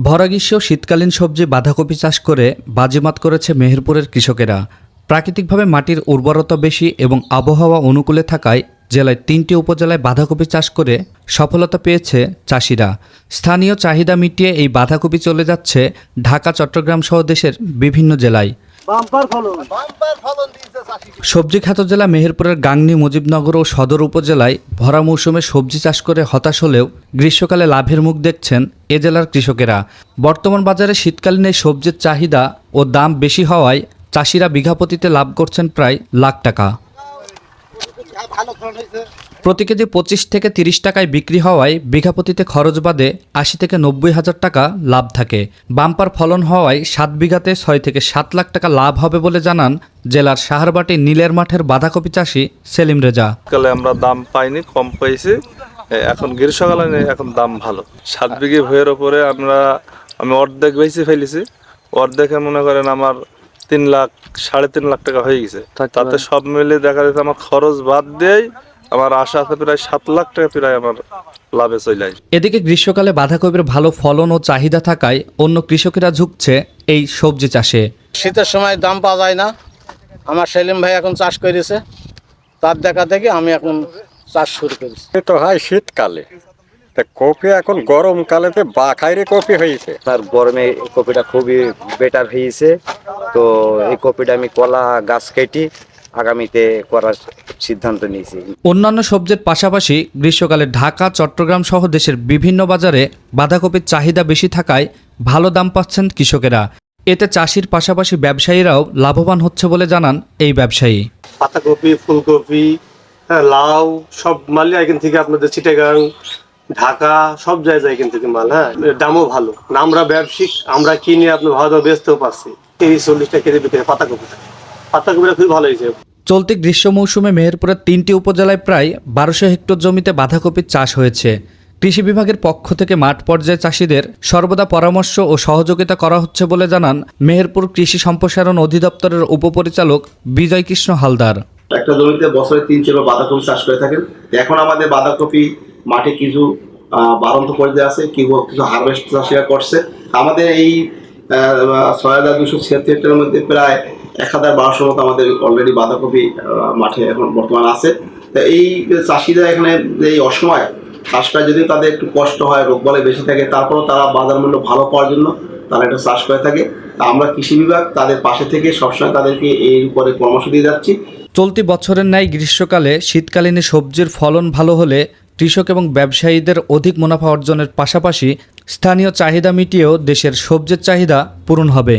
ভরা গ্রীষ্ম শীতকালীন সবজি, বাঁধাকপি চাষ করে বাজিমাত করেছে মেহেরপুরের কৃষকেরা। প্রাকৃতিকভাবে মাটির উর্বরতা বেশি এবং আবহাওয়া অনুকূলে থাকায় জেলায় তিনটি উপজেলায় বাঁধাকপি চাষ করে সফলতা পেয়েছে চাষিরা। স্থানীয় চাহিদা মিটিয়ে এই বাঁধাকপি চলে যাচ্ছে ঢাকা, চট্টগ্রাম সহ দেশের বিভিন্ন জেলায়। সবজি খ্যাত জেলা মেহেরপুরের গাংনী মুজিবনগর ও সদর উপজেলায় ভরা মৌসুমে সবজি চাষ করে হতাশ হলেও গ্রীষ্মকালে লাভের মুখ দেখছেন এ জেলার কৃষকেরা। বর্তমান বাজারে শীতকালীন এই সবজির চাহিদা ও দাম বেশি হওয়ায় চাষিরা বিঘাপতিতে লাভ করছেন প্রায় লাখ টাকা। প্রতি কেজি পঁচিশ থেকে তিরিশ টাকায় বিক্রি হওয়ায় বিঘাপতিতে খরচ বাদে আশি থেকে নব্বই হাজার টাকা লাভ থাকে। বাম্পার ফলন হওয়ায় সাত বিঘাতে ছয় থেকে সাত লাখ টাকা লাভ হবে বলে জানান জেলার সাহারবাটি নীলের মাঠের বাঁধাকপি চাষি সেলিম রেজা। কালে আমরা দাম পাইনি কম পাইছি। এখন গ্রীষ্মকালে এখন দাম ভালো। সাত বিঘে ভুঁয়ের ওপরে আমরা আমি অর্ধেক বেশি ফেলেছি। অর্ধেকে মনে করেন আমার তিন লাখ সাড়ে তিন লাখ টাকা হয়ে গেছে। তাতে সব মিলে দেখা যাচ্ছে আমার খরচ বাদ দিয়েই আমার আশা আছে প্রায় সাত লাখ টাকা প্রায় আমার লাভে চলে এদিকে গ্রীষ্মকালে বাঁধাকপির ভালো ফলন ও চাহিদা থাকায় অন্য কৃষকেরা ঝুঁকছে এই সবজি চাষে। শীতের সময় দাম পাওয়া যায় না। আমার সেলিম ভাই এখন চাষ করেছে। তার দেখা থেকে আমি এখন চাষ শুরু করেছি। তো হয় শীতকালে। তা কপি এখন গরমকালেতে বাখাইরে কপি হয়েছে। আপনার গরমে এই কপিটা খুবই বেটার হয়েছে। তো এই কপিটা আমি কলা গাছ কেটে আগামীতে করার সিদ্ধান্ত নিয়েছি। অন্যান্য সবজির পাশাপাশি গ্রীষ্মকালে ঢাকা চট্টগ্রাম সহ দেশের বিভিন্ন বাজারে বাঁধাকপির চাহিদা বেশি থাকায় ভালো দাম পাচ্ছেন কৃষকেরা। এতে চাষির পাশাপাশি ব্যবসায়ীরাও লাভবান হচ্ছে বলে জানান এই ব্যবসায়ী। পাতাকপি ফুলকপি হ্যাঁ লাউ সব মালই এখান থেকে আপনাদের চিটাগাং ঢাকা সব জায়গায় এখান থেকে মাল হ্যাঁ দামও ভালো। আমরা ব্যবসায়িক আমরা কিনে আপনার ভালো দামে বেচতেও পারছি। তিরিশ চল্লিশটা কেজি বিক্রি হয় পাতাকপিটা পাতাকপিটা খুবই ভালো হয়েছে। চলতি গ্রীষ্ম মৌসুমে মেহেরপুরের তিনটি উপজেলায় প্রায় বারোশো হেক্টর জমিতে বাঁধাকপির চাষ হয়েছে। কৃষি বিভাগের পক্ষ থেকে মাঠ পর্যায়ে চাষিদের সর্বদা পরামর্শ ও সহযোগিতা করা হচ্ছে বলে জানান মেহেরপুর কৃষি সম্প্রসারণ অধিদপ্তরের উপপরিচালক বিজয় কৃষ্ণ হালদার। একটা জমিতে বছরে তিন চারবার বাঁধাকপি চাষ করে থাকেন। এখন আমাদের বাঁধাকপি মাঠে কিছু আহ, বাড়ন্ত পর্যায়ে আছে কিছু কিছু হারভেস্ট চাষিরা করছে। আমাদের এই ছয় হাজার দুশো ছিয়াত্তর হেক্টরের মধ্যে প্রায় এক হাজার বারোশো মতো আমাদের অলরেডি বাঁধাকপি মাঠে এখন বর্তমান আছে। তো এই চাষিরা এখানে এই অসময় চাষ করা যদি তাদের একটু কষ্ট হয় রোগবালাই বেশি থাকে, তারপরেও তারা বাজার মূল্য ভালো পাওয়ার জন্য তারা এটা চাষ করে থাকে। তা আমরা কৃষি বিভাগ তাদের পাশে থেকে সবসময় তাদেরকে এই উপরে পরামর্শ দিয়ে যাচ্ছি। চলতি বছরের ন্যায় গ্রীষ্মকালে শীতকালীন সবজির ফলন ভালো হলে কৃষক এবং ব্যবসায়ীদের অধিক মুনাফা অর্জনের পাশাপাশি স্থানীয় চাহিদা মিটিয়েও দেশের সবজির চাহিদা পূরণ হবে।